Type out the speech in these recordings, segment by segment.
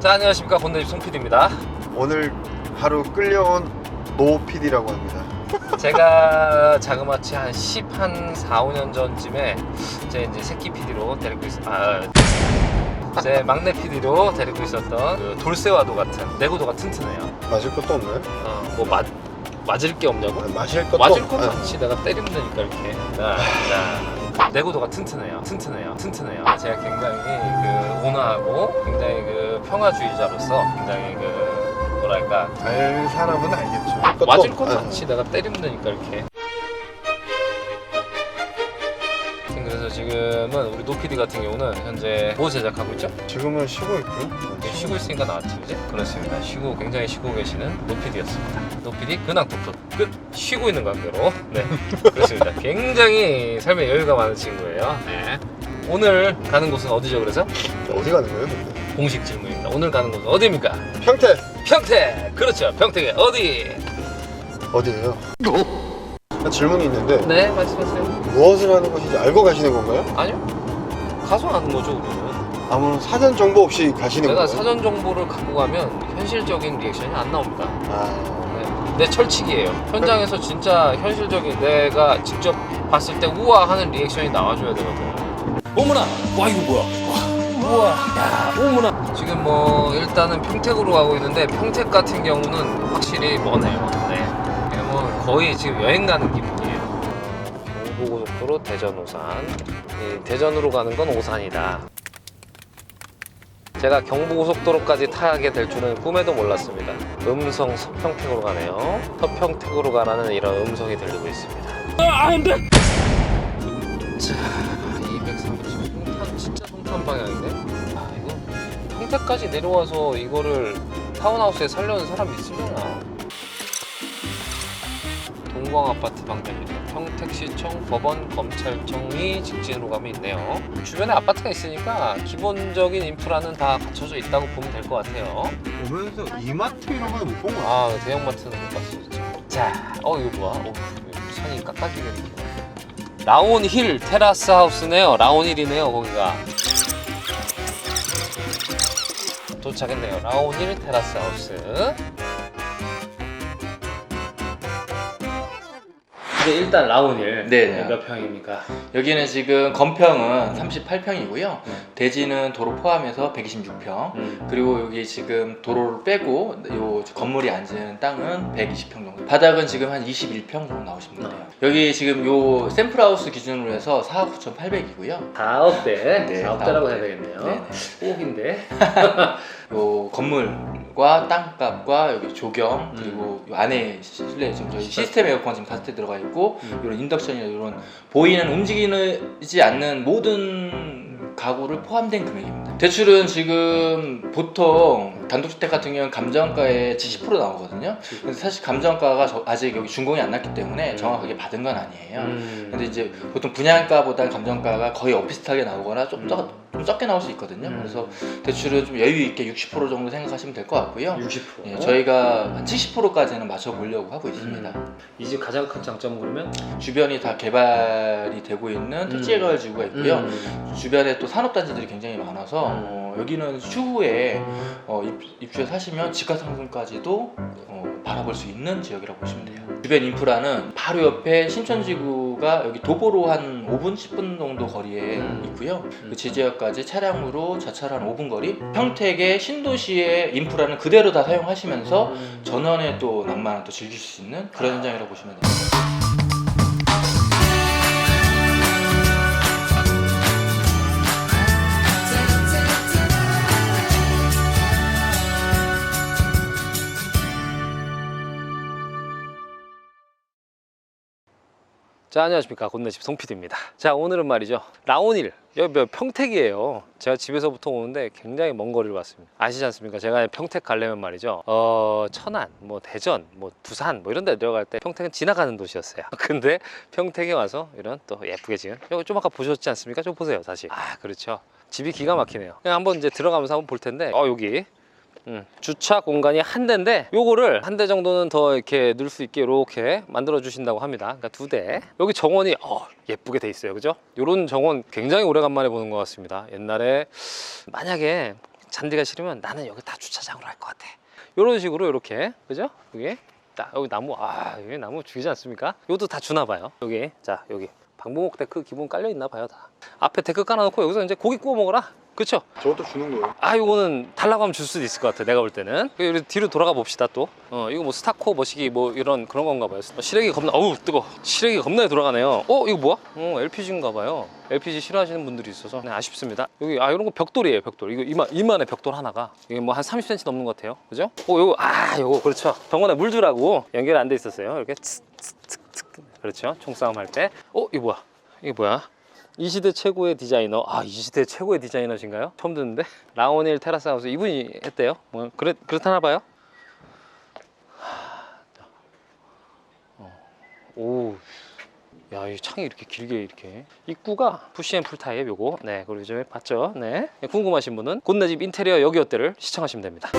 자 안녕하십니까 건대집 송PD입니다 오늘 하루 끌려온 노 PD라고 합니다. 제가 자그마치 한 10, 한 4, 5년 전쯤에 제 이제 새끼 PD로 데리고 있 아, 제 막내 PD로 데리고 있었던 그 돌쇠와도 같은 내구도가 튼튼해요 마실 것도 없나요? 어, 뭐 맞, 맞을 게 없냐고? 마실 것도 맞을 없- 건 아, 내가 때리면 되니까 이렇게 자, 자. 내구도가 튼튼해요. 튼튼해요. 튼튼해요. 제가 굉장히 그 온화하고 굉장히 그 평화주의자로서 굉장히 그 뭐랄까? 알 사람은 알겠죠. 맞을 건 아, 많지 내가 때리면 되니까 이렇게 그래서 지금은 우리 노피디 같은 경우는 현재 뭐 제작하고 있죠? 지금은 쉬고 있고요. 이게 쉬고 있으니까 나왔지 그지? 그렇습니다 쉬고 굉장히 쉬고 계시는 노피디였습니다 노피디 근황 토크 끝 쉬고 있는 관계로 네 그렇습니다 굉장히 삶에 여유가 많은 친구예요 네 오늘 가는 곳은 어디죠 그래서? 어디 가는 거예요? 근데? 공식 질문입니다 오늘 가는 곳은 어디입니까? 평택 평택 그렇죠 평택에 어디? 어디예요? 질문이 있는데 네 말씀하세요 무엇을 하는 것인지 알고 가시는 건가요? 아니요 가서 하는 거죠 우리는 아무런 사전 정보 없이 가시는 내가 건가요? 사전 정보를 갖고 가면 현실적인 리액션이 안 나옵니다. 아, 네. 내 철칙이에요. 현장에서 진짜 현실적인 내가 직접 봤을 때 우와 하는 리액션이 나와줘야 되거든. 어머나, 와 이거 뭐야? 와, 우와, 야, 어머나. 지금 뭐 일단은 평택으로 가고 있는데 평택 같은 경우는 확실히 머네요. 네. 거의 지금 여행 가는 기분이에요. 경부고속도로 대전 오산. 이 대전으로 가는 건 오산이다. 제가 경부고속도로까지 타게 될 줄은 꿈에도 몰랐습니다. 음성 서평택으로 가네요. 서평택으로 가라는 이런 음성이 들리고 있습니다. 아, 안 돼! 자, 230 송탄, 진짜 송탄 방향인데? 아, 이거 평택까지 내려와서 이거를 타운하우스에 살려는 사람이 있으려나? 동광 아파트 방대입니다. 평택시청, 법원, 검찰청이 직진으로 가면 있네요. 주변에 아파트가 있으니까 기본적인 인프라는 다 갖춰져 있다고 보면 될 것 같아요. 오면서 이마트 이런 건못본 거야. 아, 대형마트는 못 봤어, 진짜. 자, 어, 이거 뭐야? 어, 산이 이렇게. 라온힐 테라스 하우스네요. 라온힐이네요, 거기가. 도착했네요. 라온힐 테라스 하우스. 이제 일단 라온힐 네네. 몇 평입니까? 여기는 지금 건평은 38평이고요. 네. 대지는 도로 포함해서 126평. 음. 그리고 여기 지금 도로를 빼고 요 건물이 앉은 땅은 120평 정도. 바닥은 지금 한 21평 정도 나오시면 돼요. 여기 지금 요 샘플하우스 기준으로 해서 4억 9,800이고요. 4억대. 네, 4억대라고 4억대. 해야 되겠네요. 네네. 꼭인데. 요 건물 과 땅값과 여기 조경 음. 그리고 요 안에 실내 지금 저희 시스템 에어컨 지금 다섯 대 들어가 있고 음. 이런 인덕션이나 이런 보이는 움직이지 않는 모든 가구를 포함된 금액입니다. 대출은 지금 보통 단독주택 같은 경우는 감정가의 70% 나오거든요. 근데 사실 감정가가 저- 아직 여기 준공이 안 났기 때문에 음. 정확하게 받은 건 아니에요. 음. 근데 이제 보통 분양가보다 감정가가 거의 엇비슷하게 나오거나 좀, 음. 적, 좀 적게 나올 수 있거든요. 음. 그래서 대출은 좀 여유 있게 60% 정도 생각하시면 될 것 같고요. 60%. 예, 저희가 한 70%까지는 맞춰보려고 하고 있습니다. 이집 가장 큰 장점은 그러면 주변이 다 개발이 되고 있는 택지개발 음. 지구가 있고요. 음. 주변에 또 산업단지들이 굉장히 많아서 어, 여기는 추후에 어, 입, 입주해 사시면 집가 상승까지도 어, 바라볼 수 있는 지역이라고 보시면 돼요. 주변 인프라는 바로 옆에 신천지구 가 여기 도보로 한 5분, 10분 정도 거리에 음. 있고요. 그 지지역까지 차량으로 자차로 한 5분 거리. 평택의 신도시의 인프라는 그대로 다 사용하시면서 음. 전원의 또 낭만을 또 즐길 수 있는 그런 현장이라고 보시면 됩니다. 자 안녕하십니까. 곤내집 송PD입니다. 자 오늘은 말이죠. 라온일. 여기 몇 평택이에요. 제가 집에서 부터 오는데 굉장히 먼 거리를 왔습니다. 아시지 않습니까? 제가 평택 가려면 말이죠. 어 천안 뭐 대전 뭐 부산 뭐 이런 데 내려갈 때 평택은 지나가는 도시였어요. 근데 평택에 와서 이런 또 예쁘게 지은 여기 좀 아까 보셨지 않습니까? 좀 보세요 다시. 아 그렇죠. 집이 기가 막히네요. 그냥 한번 이제 들어가면서 한번 볼 텐데 어 여기 음, 주차 공간이 한 대인데 요거를 한 대 정도는 더 이렇게 넣을 수 있게 이렇게 만들어 주신다고 합니다 그러니까 두 대 여기 정원이 어, 예쁘게 돼 있어요 그죠 요런 정원 굉장히 오래간만에 보는 것 같습니다 옛날에 만약에 잔디가 싫으면 나는 여기 다 주차장으로 할 것 같아. 이런 식으로 이렇게 그죠? 여기 딱 여기 나무 아 여기 나무 죽이지 않습니까? 이것도 다 주나 봐요. 여기 자 여기 방목목 데크 기본 깔려 있나 봐요 다. 앞에 데크 깔아놓고 여기서 이제 고기 구워 먹어라. 그렇죠? 저것도 주는 거예요. 아 이거는 달라고 하면 줄 수도 있을 것 같아 내가 볼 때는. 그리고 뒤로 돌아가 봅시다 또 어 이거 뭐 스타코 머시기 뭐 이런 그런 건가 봐요. 어, 시래기 겁나 어우 뜨거 시래기 겁나게 돌아가네요. 어 이거 뭐야? 어 LPG인가 봐요. LPG 싫어하시는 분들이 있어서. 네, 아쉽습니다. 여기 아 이런 거 벽돌이에요 벽돌. 이거 이만 이만의 벽돌 하나가. 이게 뭐 한 30cm 넘는 것 같아요. 그죠? 어 요거 아 요거. 그렇죠. 병원에 물 주라고. 연결 안 돼 있었어요. 이렇게 츠츠츠츠 그렇죠? 총싸움 할때 어 이거 뭐야? 이게 뭐야? 이 시대 최고의 디자이너. 아 이 시대 최고의 디자이너신가요? 처음 듣는데? 라오닐 테라스 하우스 이분이 했대요. 뭐 그렇, 그렇다나 봐요? 어. 오. 야, 이 창이 이렇게 길게 이렇게. 입구가 푸시앤 풀 타입 요거. 네 그리고 요즘에 봤죠? 네. 궁금하신 분은 곤내집 인테리어 여기 어때를 시청하시면 됩니다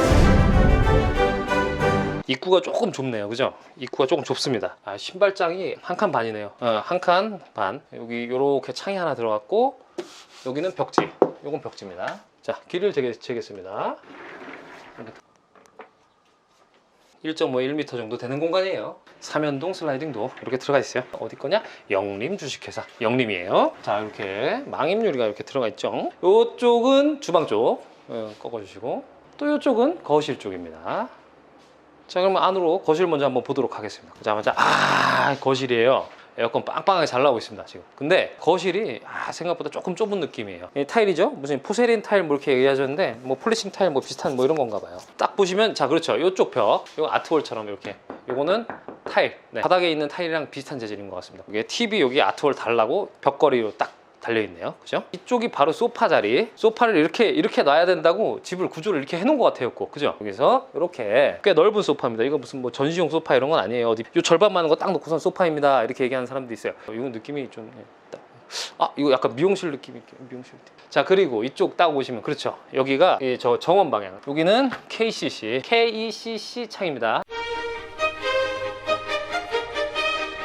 입구가 조금 좁네요. 그죠? 입구가 조금 좁습니다. 아, 신발장이 한 칸 반이네요. 어, 한칸 반. 여기 요렇게 창이 하나 들어갔고 여기는 벽지. 요건 벽지입니다. 자 길을 재겠, 재겠습니다. 1.51m 정도 되는 공간이에요. 삼연동 슬라이딩도 이렇게 들어가 있어요. 어디 거냐? 영림 주식회사. 영림이에요. 자 이렇게 망임유리가 이렇게 들어가 있죠. 이쪽은 주방 쪽. 어, 꺾어주시고. 또 이쪽은 거실 쪽입니다 자 그러면 안으로 거실 먼저 한번 보도록 하겠습니다. 자 먼저 아 거실이에요. 에어컨 빵빵하게 잘 나오고 있습니다 지금. 근데 거실이 아, 생각보다 조금 좁은 느낌이에요. 이 타일이죠? 무슨 포세린 타일 뭐 이렇게 얘기하셨는데 뭐 폴리싱 타일 뭐 비슷한 뭐 이런 건가 봐요. 딱 보시면 자 그렇죠. 이쪽 벽 이거 아트월처럼 이렇게. 요거는 타일. 네, 바닥에 있는 타일이랑 비슷한 재질인 것 같습니다. 이게 TV 여기 아트월 달라고 벽걸이로 딱 달려 있네요. 그죠? 이쪽이 바로 소파 자리. 소파를 이렇게 이렇게 놔야 된다고 집을 구조를 이렇게 해놓은 것 같아요. 꼭. 그죠? 여기서 이렇게 꽤 넓은 소파입니다. 이거 무슨 뭐 전시용 소파 이런 건 아니에요. 어디 요 절반 많은 거 딱 놓고선 소파입니다. 이렇게 얘기하는 사람도 있어요. 어, 이건 느낌이 좀 예, 딱. 아 이거 약간 미용실 느낌 있게 미용실 느낌. 자 그리고 이쪽 딱 오시면 그렇죠 여기가 이저 정원 방향 여기는 KCC KECC 창입니다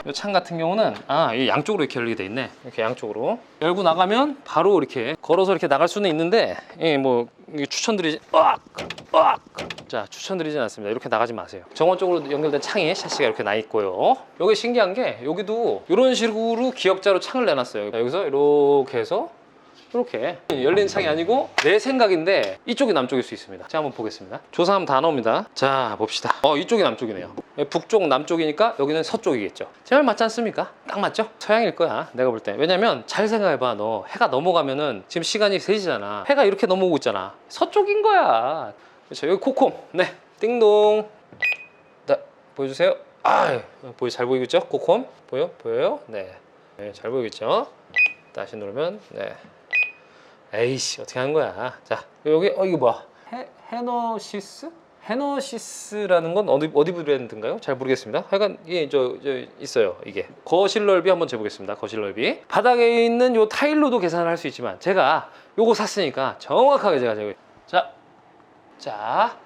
이 창 같은 경우는 아, 이 양쪽으로 이렇게 열리게 돼 있네. 이렇게 양쪽으로 열고 나가면 바로 이렇게 걸어서 이렇게 나갈 수는 있는데, 예, 뭐 추천드리지, 으악, 으악. 자, 추천드리진 않습니다. 이렇게 나가지 마세요. 정원 쪽으로 연결된 창에 샤시가 이렇게 나 있고요. 여기 신기한 게 여기도 이런 식으로 기역자로 창을 내놨어요. 자, 여기서 이렇게 해서 이렇게 열린 창이 아니고 내 생각인데 이쪽이 남쪽일 수 있습니다. 자 한번 보겠습니다. 조사하면 다 나옵니다. 자 봅시다. 어 이쪽이 남쪽이네요. 북쪽 남쪽이니까 여기는 서쪽이겠죠. 제 말 맞지 않습니까? 딱 맞죠? 서양일 거야 내가 볼 때. 왜냐면 잘 생각해봐 너 해가 넘어가면은 지금 시간이 3시잖아. 해가 이렇게 넘어오고 있잖아. 서쪽인 거야. 그렇죠. 여기 코콤. 네. 띵동. 네. 보여주세요. 아 보이 잘 보이고 있죠? 코콤 보여? 보여요? 네. 네, 잘 보이겠죠? 다시 누르면 네. 에이씨 어떻게 하는 거야 자 여기 어 이거 뭐야 헤, 헤너시스? 헤너시스라는 건 어디 어디 브랜드인가요? 잘 모르겠습니다. 하여간 이게 저, 저 있어요. 이게 거실 넓이 한번 재보겠습니다. 거실 넓이 바닥에 있는 요 타일로도 계산을 할 수 있지만 제가 요거 샀으니까 정확하게 제가 재고 자, 자,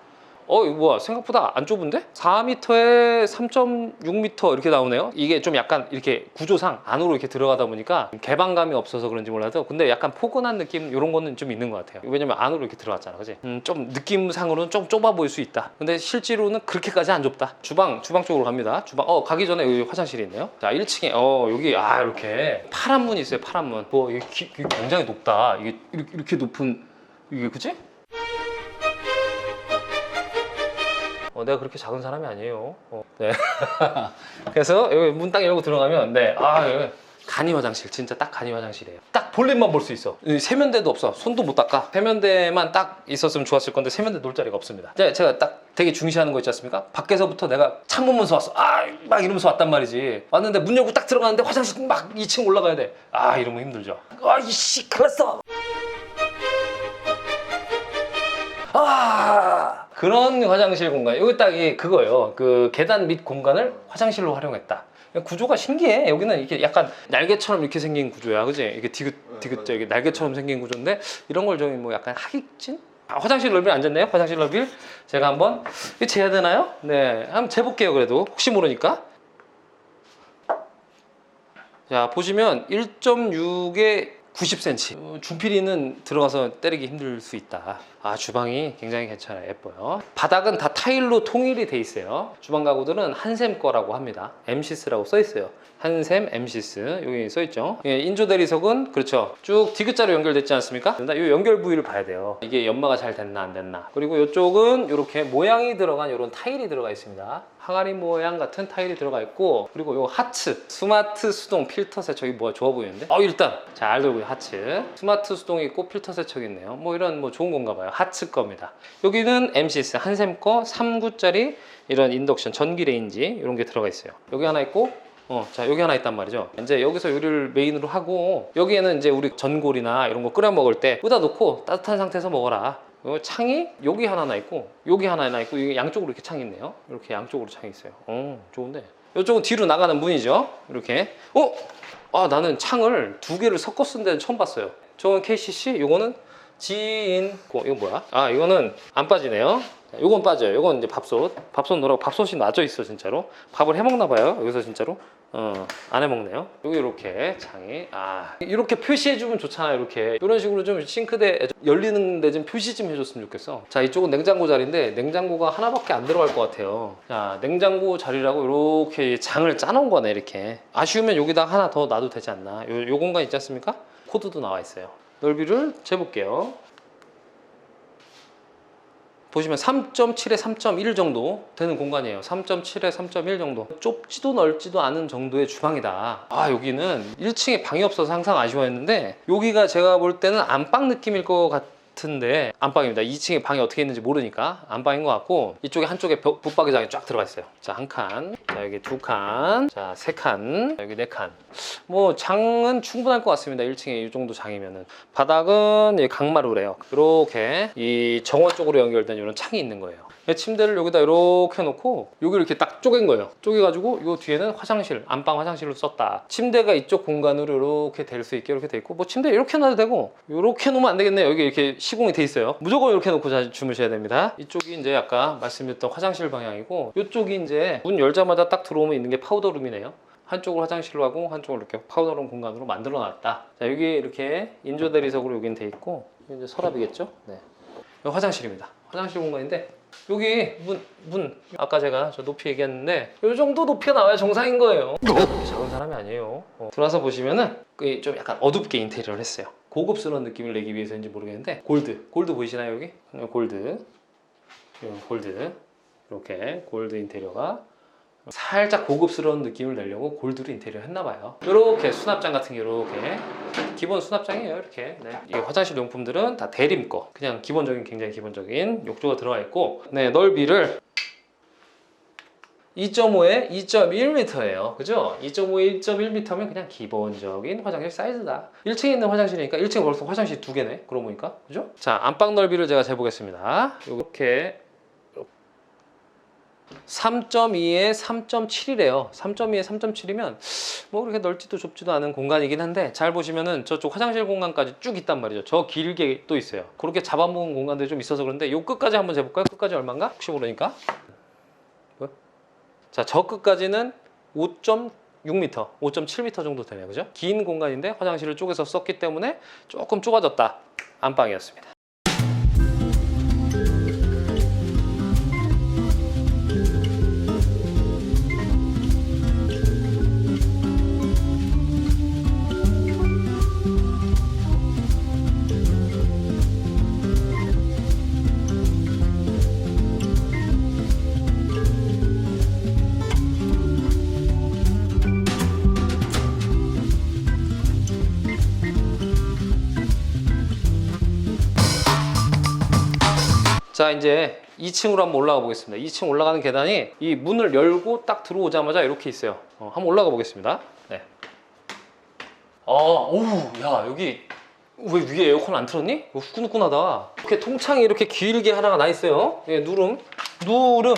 어 이거 뭐야 생각보다 안 좁은데? 4m에 3.6m 이렇게 나오네요. 이게 좀 약간 이렇게 구조상 안으로 이렇게 들어가다 보니까 개방감이 없어서 그런지 몰라도 근데 약간 포근한 느낌 이런 거는 좀 있는 것 같아요. 왜냐면 안으로 이렇게 들어갔잖아, 그지? 음, 좀 느낌상으로는 좀 좁아 보일 수 있다. 근데 실제로는 그렇게까지 안 좁다. 주방 주방 쪽으로 갑니다. 주방 어 가기 전에 여기 화장실이 있네요. 자 1층에 어 여기 아 이렇게 파란 문이 있어요. 파란 문. 뭐 이게, 굉장히 높다. 이게 이렇게, 이렇게 높은 이게 그지? 어, 내가 그렇게 작은 사람이 아니에요. 어, 네. 그래서 여기 문 딱 열고 들어가면 네, 아 여기 간이 화장실 진짜 딱 간이 화장실이에요. 딱 볼일만 볼 수 있어. 이 세면대도 없어. 손도 못 닦아. 세면대만 딱 있었으면 좋았을 건데 세면대 놀 자리가 없습니다. 제가, 제가 딱 되게 중시하는 거 있지 않습니까? 밖에서부터 내가 창문 문서 왔어. 아 막 이러면서 왔단 말이지. 왔는데 문 열고 딱 들어가는데 화장실 막 2층 올라가야 돼. 아 이러면 힘들죠. 아 이씨 큰일 났어. 아 그런 화장실 공간 여기 딱이 그거예요. 그 계단 밑 공간을 화장실로 활용했다. 구조가 신기해. 여기는 이렇게 약간 날개처럼 이렇게 생긴 구조야. 그지? 이게 디귿 디귿 이게 날개처럼 생긴 구조인데 이런 걸좀뭐 약간 하객진 아, 화장실 넓이 안 쟀네요. 화장실 넓이 제가 한번 이거 재야 되나요? 네. 한번 재볼게요 그래도. 혹시 모르니까. 자 보시면 1.6에 90cm 어, 준필이는 들어가서 때리기 힘들 수 있다 아 주방이 굉장히 괜찮아요. 예뻐요. 바닥은 다 타일로 통일이 돼 있어요. 주방 가구들은 한샘 거라고 합니다. 엠시스라고 써 있어요. 한샘 엠시스. 여기 써 있죠? 예, 인조 대리석은 그렇죠. 쭉 디귿자로 연결됐지 않습니까? 이 연결 부위를 봐야 돼요. 이게 연마가 잘 됐나 안 됐나. 그리고 이쪽은 이렇게 모양이 들어간 이런 타일이 들어가 있습니다. 항아리 모양 같은 타일이 들어가 있고 그리고 요 하츠. 스마트 수동 필터 세척이 뭐가 좋아 보이는데? 어 일단. 잘 들고요 하츠. 스마트 수동이 있고 필터 세척이 있네요. 뭐 이런 뭐 좋은 건가 봐요 하츠 겁니다 여기는 MCS 한샘 거 3구짜리 이런 인덕션 전기 레인지 이런 게 들어가 있어요 여기 하나 있고 어, 자 여기 하나 있단 말이죠. 이제 여기서 요리를 메인으로 하고 여기에는 이제 우리 전골이나 이런 거 끓여 먹을 때 여기다 놓고 따뜻한 상태에서 먹어라. 요 창이 여기 하나 있고 여기 하나 있고 양쪽으로 이렇게 창이 있네요. 이렇게 양쪽으로 창이 있어요. 어, 좋은데. 이쪽은 뒤로 나가는 문이죠. 이렇게. 어? 아 나는 창을 두 개를 섞어 쓴 데는 처음 봤어요. 저건 KCC, 요거는 지인. 고 이거 뭐야? 아 이거는 안 빠지네요. 자, 요건 빠져요. 요건 이제 밥솥. 밥솥 넣으라고 밥솥이 놔져 있어 진짜로. 밥을 해 먹나 봐요. 여기서 진짜로. 어, 안 해 먹네요. 여기 이렇게 창이 아 이렇게 표시해 주면 좋잖아요. 이렇게 이런 식으로 좀 싱크대 열리는 데 좀 표시 좀 해줬으면 좋겠어. 자 이쪽은 냉장고 자리인데 냉장고가 하나밖에 안 들어갈 것 같아요. 자 냉장고 자리라고 이렇게 장을 짜놓은 거네 이렇게. 아쉬우면 여기다 하나 더 놔도 되지 않나. 요, 요 공간 있지 않습니까? 코드도 나와 있어요. 넓이를 재볼게요. 보시면 3.7에 3.1 정도 되는 공간이에요. 3.7에 3.1 정도. 좁지도 넓지도 않은 정도의 주방이다. 아, 여기는 1층에 방이 없어서 항상 아쉬워했는데 여기가 제가 볼 때는 안방 느낌일 것 같 은데 안방입니다. 2층에 방이 어떻게 있는지 모르니까 안방인 것 같고 이쪽에 한쪽에 벽- 붙박이장이 쫙 들어가 있어요. 자, 한 칸. 자, 여기 두 칸. 자, 세 칸. 자, 여기 네 칸. 뭐 장은 충분할 것 같습니다. 1층에 이 정도 장이면은 바닥은 이 강마루래요. 이렇게 이 정원 쪽으로 연결된 이런 창이 있는 거예요. 이 침대를 여기다 이렇게 놓고 여기 이렇게 딱 쪼갠 거예요. 쪼개가지고 이 뒤에는 화장실, 안방 화장실로 썼다. 침대가 이쪽 공간으로 이렇게 될 수 있게 이렇게 돼 있고 뭐 침대 이렇게 놔도 되고 이렇게 놓으면 안 되겠네요. 여기 이렇게 시공이 돼 있어요. 무조건 이렇게 놓고 자- 주무셔야 됩니다. 이쪽이 이제 아까 말씀드렸던 화장실 방향이고 이쪽이 이제 문 열자마자 딱 들어오면 있는 게 파우더룸이네요. 한쪽으로 화장실로 하고 한쪽으로 이렇게 파우더룸 공간으로 만들어 놨다. 자, 여기 이렇게 인조 대리석으로 여긴 돼 있고 이제 서랍이겠죠? 네. 화장실입니다. 화장실 공간인데 여기 문, 문 아까 제가 저 높이 얘기했는데 이 정도 높이가 나와야 정상인 거예요. 그렇게 작은 사람이 아니에요. 어, 들어와서 보시면은 그좀 약간 어둡게 인테리어를 했어요. 고급스러운 느낌을 내기 위해서인지 모르겠는데 골드, 골드 보이시나요 여기? 어, 골드, 요 골드 이렇게 골드 인테리어가 살짝 고급스러운 느낌을 내려고 골드로 인테리어 했나 봐요. 이렇게 수납장 같은 게 이렇게 기본 수납장이에요. 이렇게 네. 이 화장실 용품들은 다 대림 거. 그냥 기본적인 굉장히 기본적인 욕조가 들어가 있고 네 넓이를 2.5에 2.1m예요. 그죠? 2.5에 1.1m면 그냥 기본적인 화장실 사이즈다. 1층에 있는 화장실이니까 1층에 벌써 화장실 두 개네. 그러고 보니까. 그죠? 자, 안방 넓이를 제가 재보겠습니다. 이렇게 3.2에 3.7이래요. 3.2에 3.7이면 뭐 그렇게 넓지도 좁지도 않은 공간이긴 한데 잘 보시면은 저쪽 화장실 공간까지 쭉 있단 말이죠. 저 길게 또 있어요. 그렇게 잡아먹은 공간들이 좀 있어서 그런데 요 끝까지 한번 재볼까요? 끝까지 얼마인가? 혹시 모르니까. 뭐야? 자, 저 끝까지는 5.6m, 5.7m 정도 되네요. 그죠? 긴 공간인데 화장실을 쪼개서 썼기 때문에 조금 좁아졌다. 안방이었습니다. 자 이제 2층으로 한번 올라가 보겠습니다. 2층 올라가는 계단이 이 문을 열고 딱 들어오자마자 이렇게 있어요. 어, 한번 올라가 보겠습니다. 네. 어, 오우, 야 여기 왜 위에 에어컨 안 틀었니? 이거 후끈후끈하다. 이렇게 통창이 이렇게 길게 하나가 나 있어요. 예, 누름, 누름.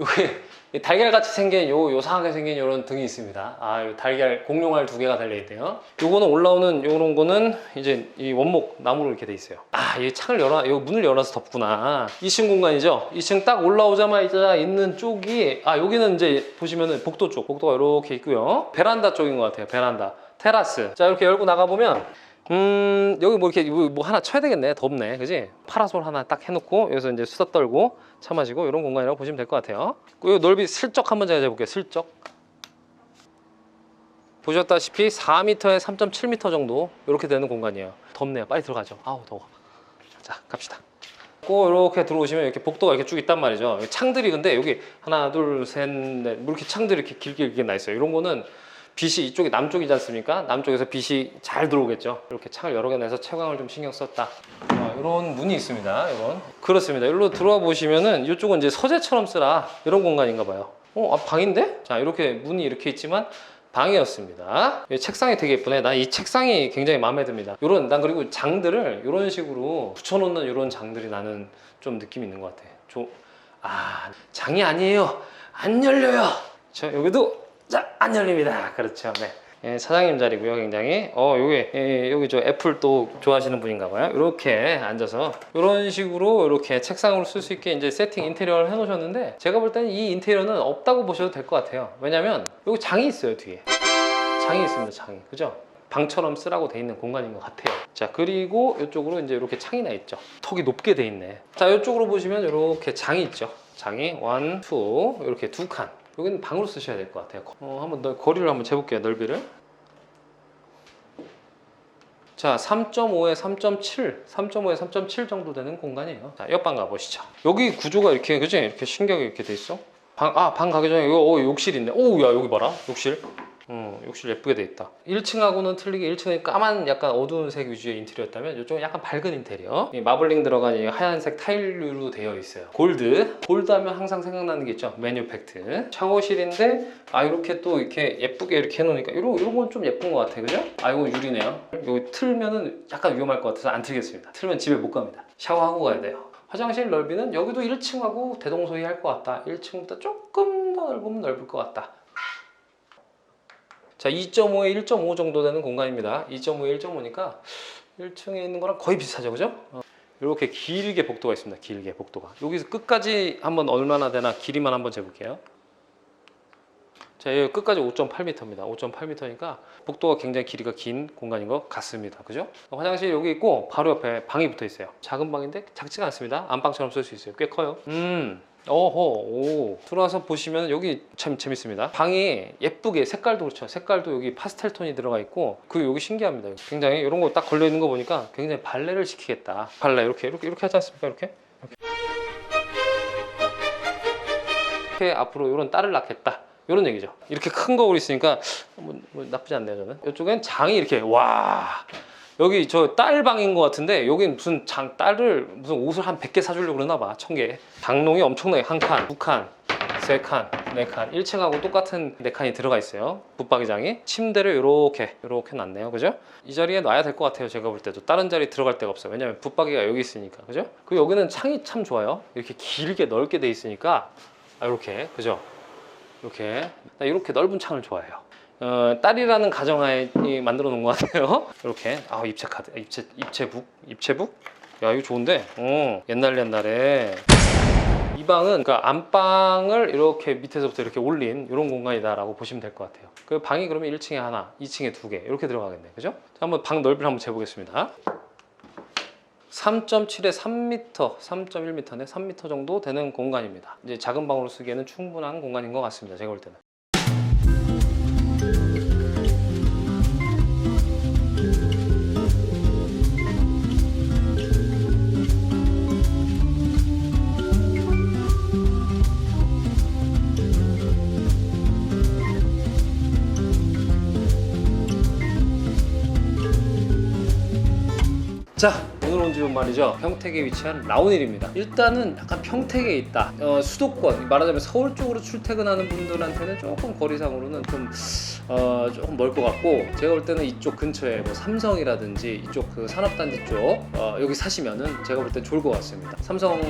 여기 이 달걀같이 생긴 요 요상하게 생긴 요런 등이 있습니다. 아, 요 달걀 공룡알 두 개가 달려 있대요. 요거는 올라오는 요런 거는 이제 이 원목 나무로 이렇게 돼 있어요. 아, 이 창을 열어, 요 문을 열어서 덮구나. 2층 공간이죠. 2층 딱 올라오자마자 있는 쪽이 아, 여기는 이제 보시면은 복도 쪽, 복도가 이렇게 있고요. 베란다 쪽인 것 같아요. 베란다. 테라스. 자, 이렇게 열고 나가 보면 음 여기 뭐 이렇게 뭐, 뭐 하나 쳐야 되겠네. 덥네. 그지? 파라솔 하나 딱 해놓고 여기서 이제 수다 떨고 차 마시고 이런 공간이라고 보시면 될 것 같아요. 그 넓이 슬쩍 한번 제가 재볼게요. 슬쩍. 보셨다시피 4m에 3.7m 정도 이렇게 되는 공간이에요. 덥네요. 빨리 들어가죠. 아우 더워. 자 갑시다. 고 이렇게 들어오시면 이렇게 복도가 이렇게 쭉 있단 말이죠. 창들이 근데 여기 하나 둘 셋넷 뭐 이렇게 창들이 이렇게 길게 길게 나 있어요. 이런 거는 빛이 이쪽이 남쪽이지 않습니까? 남쪽에서 빛이 잘 들어오겠죠. 이렇게 창을 여러 개 내서 채광을 좀 신경 썼다. 어, 이런 문이 있습니다. 이런 그렇습니다. 여기로 들어와 보시면은 이쪽은 이제 서재처럼 쓰라 이런 공간인가 봐요. 어, 아, 방인데? 자, 이렇게 문이 이렇게 있지만 방이었습니다. 이 책상이 되게 예쁘네. 난 이 책상이 굉장히 마음에 듭니다. 요런 난 그리고 장들을 이런 식으로 붙여놓는 이런 장들이 나는 좀 느낌 있는 것 같아. 좀 아, 장이 아니에요. 안 열려요. 자, 여기도 자, 안 열립니다. 그렇죠. 네. 예, 사장님 자리고요, 굉장히. 어, 여기 예, 여기 저 애플 또 좋아하시는 분인가 봐요. 이렇게 앉아서 이런 식으로 이렇게 책상으로 쓸 수 있게 이제 세팅 인테리어를 해 놓으셨는데 제가 볼 때는 이 인테리어는 없다고 보셔도 될 것 같아요. 왜냐면 여기 장이 있어요, 뒤에. 장이 있습니다, 장이. 그죠? 방처럼 쓰라고 돼 있는 공간인 것 같아요. 자, 그리고 이쪽으로 이제 이렇게 창이 나 있죠. 턱이 높게 돼 있네. 자, 이쪽으로 보시면 이렇게 장이 있죠. 장이 원, 투, 이렇게 두 칸. 여기는 방으로 쓰셔야 될 것 같아요. 어, 한번 더 거리를 한번 재볼게요. 넓이를. 자, 3.5에 3.7, 3.5에 3.7 정도 되는 공간이에요. 자, 옆방 가보시죠. 여기 구조가 이렇게, 그지? 이렇게 신기하게 이렇게 돼 있어. 방, 아, 방 가기 전에, 이거, 어, 욕실 있네. 오, 야, 여기 봐라. 욕실. 어, 욕실 예쁘게 돼 있다. 1층하고는 틀리게 1층은 까만 약간 어두운 색 위주의 인테리어였다면 이쪽은 약간 밝은 인테리어. 이 마블링 들어간 이 하얀색 타일류로 되어 있어요. 골드. 골드 하면 항상 생각나는 게 있죠. 매뉴팩트. 샤워실인데 아 이렇게 또 이렇게 예쁘게 이렇게 해놓으니까 이런 이런 건 좀 예쁜 것 같아, 그죠? 아 이거 유리네요. 이거 틀면은 약간 위험할 것 같아서 안 틀겠습니다. 틀면 집에 못 갑니다. 샤워하고 가야 돼요. 화장실 넓이는 여기도 1층하고 대동소이할 것 같다. 1층보다 조금 더 넓으면 넓을 것 같다. 자, 2.5에 1.5 정도 되는 공간입니다. 2.5에 1.5니까 1층에 있는 거랑 거의 비슷하죠, 그죠? 어, 이렇게 길게 복도가 있습니다. 길게 복도가. 여기서 끝까지 한번 얼마나 되나 길이만 한번 재볼게요. 자, 여기 끝까지 5.8m입니다. 5.8m니까 복도가 굉장히 길이가 긴 공간인 것 같습니다. 그죠? 화장실 여기 있고 바로 옆에 방이 붙어 있어요. 작은 방인데 작지가 않습니다. 안방처럼 쓸 수 있어요. 꽤 커요. 음. 어허, 오. 들어와서 보시면 여기 참 재밌습니다. 방이 예쁘게 색깔도 그렇죠. 색깔도 여기 파스텔 톤이 들어가 있고 그 여기 신기합니다. 굉장히 이런 거 딱 걸려 있는 거 보니까 굉장히 발레를 시키겠다. 발레 이렇게 이렇게 이렇게 하지 않습니까? 이렇게 이렇게 앞으로 이런 딸을 낳겠다. 이런 얘기죠. 이렇게 큰 거울이 있으니까 뭐, 뭐 나쁘지 않네요, 저는. 이쪽엔 장이 이렇게 와. 여기 저 딸 방인 것 같은데 여긴 무슨 장 딸을 무슨 옷을 한 100개 사주려고 그러나 봐. 1000개. 장롱이 엄청나게 한 칸, 두 칸, 세 칸, 네 칸. 1층하고 똑같은 네 칸이 들어가 있어요. 붙박이장이. 침대를 이렇게 이렇게 놨네요. 그죠? 이 자리에 놔야 될 것 같아요. 제가 볼 때도 다른 자리 들어갈 데가 없어요. 왜냐면 붙박이가 여기 있으니까. 그죠? 그리고 여기는 창이 참 좋아요. 이렇게 길게 넓게 돼 있으니까 아, 이렇게. 그죠? 이렇게 나 이렇게 넓은 창을 좋아해요. 어, 딸이라는 가정하에 이 만들어 놓은 것 같아요. 이렇게 아 입체 카드, 입체 입체북, 입체북. 야 이거 좋은데. 어, 옛날 옛날에 이 방은 그러니까 안방을 이렇게 밑에서부터 이렇게 올린 이런 공간이다라고 보시면 될 것 같아요. 그 방이 그러면 1층에 하나, 2층에 두 개 이렇게 들어가겠네, 그죠? 자, 한번 방 넓이를 한번 재보겠습니다. 3.7에 3m, 3.1m네, 3m 정도 되는 공간입니다. 이제 작은 방으로 쓰기에는 충분한 공간인 것 같습니다. 제가 볼 때는. 자 오늘 온 집은 말이죠. 평택에 위치한 라온힐입니다. 일단은 약간 평택에 있다. 어, 수도권 말하자면 서울 쪽으로 출퇴근하는 분들한테는 조금 거리상으로는 좀 어, 조금 멀 것 같고 제가 볼 때는 이쪽 근처에 뭐 삼성이라든지 이쪽 그 산업단지 쪽 어, 여기 사시면은 제가 볼 때 좋을 것 같습니다. 삼성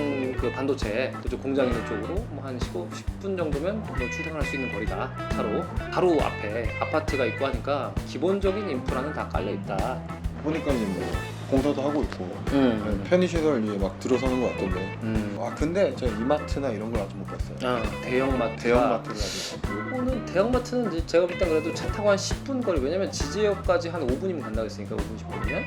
그 반도체 그쪽 공장 있는 쪽으로 뭐 한 15, 10분 정도면 뭐 출퇴근할 수 있는 거리다 차로 바로 앞에 아파트가 있고 하니까 기본적인 인프라는 다 깔려 있다. 보니까 뭐 공사도 하고 있고. 음. 네, 편의시설 위에 막 들어서는 것 같던데. 음. 와 근데 제가 이마트나 이런 걸 아직 못 봤어요. 아, 대형마트. 대형마트를 아직 요거는 대형마트는 이제 제가 볼 땐 그래도 차 타고 한 10분 거리. 왜냐면 지지역까지 한 5분이면 간다고 했으니까 5분 10분이면.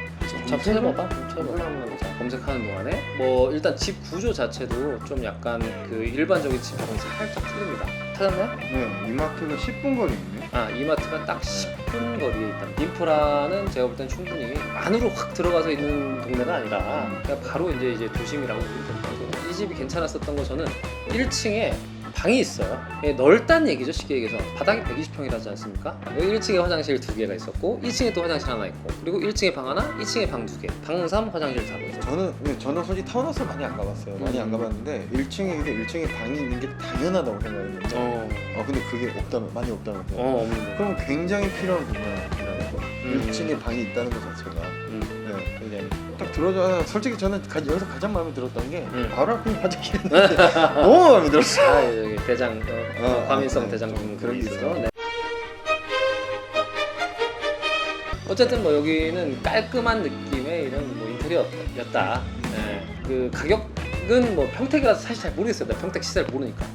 잠 찾아봐봐 좀 찾아봐 자, 검색하는 동안에. 뭐 일단 집 구조 자체도 좀 약간 그 일반적인 집하고는 살짝 틀립니다. 찾았나요? 네 이마트가 10분 거리 있네 아 이마트가 딱 10분 거리에 있다 인프라는 제가 볼 땐 충분히 안으로 확 들어가서 있는 동네가 아니라 그냥 바로 이제 이제 도심이라고 보면 같아요. 이 집이 괜찮았었던 거 저는 1층에 방이 있어요. 예, 넓다는 얘기죠, 쉽게 얘기해서. 바닥이 120평이라지 않습니까? 여기 1층에 화장실 두 개가 있었고, 2층에 또 화장실 하나 있고, 그리고 1층에 방 하나, 2층에 방 두 개. 방 3, 화장실 4고 있어요. 저는 네, 저는 솔직히 타운하우스 많이 안 가봤어요 많이 안 음. 가봤는데 1층에 근데 1층에 방이 있는 게 당연하다고 생각했는데 어, 어 근데 그게 없다면 많이 없다면서요 어, 없는데. 그럼 굉장히 필요한 부분이라는 거 음. 1층에 방이 있다는 것 자체가 음. 딱 들어져 솔직히 저는 가, 여기서 가장 마음에 들었던 게 음. 바로 앞에 화장실인데 너무 마음에 들었어요 아, 여기 대장, 어, 어, 과민성 네, 대장 좀등 그런 게 있어요. 네. 어쨌든 뭐 여기는 깔끔한 느낌의 이런 뭐 인테리어였다. 네. 그 가격은 뭐 평택이라서 사실 잘 모르겠어요. 나 평택 시세를 모르니까.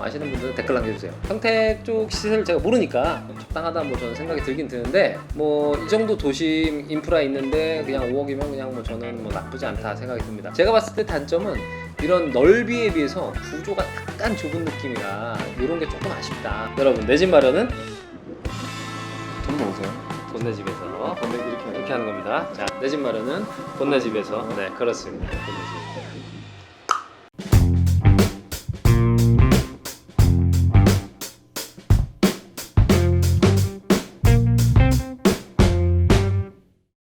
뭐 아시는 분들은 댓글 남겨주세요. 평택 쪽 시세를 제가 모르니까 적당하다 뭐 저는 생각이 들긴 드는데 뭐 이 정도 도심 인프라 있는데 그냥 5억이면 그냥 뭐 저는 뭐 나쁘지 않다 생각이 듭니다. 제가 봤을 때 단점은 이런 넓이에 비해서 구조가 약간 좁은 느낌이라 이런 게 조금 아쉽다. 여러분 내 집 마련은 돈 넣으세요 돈내 집에서 근데 이렇게 이렇게 하는 겁니다. 자, 내 집 마련은 본네 집에서. 네, 그렇습니다. 본네 집.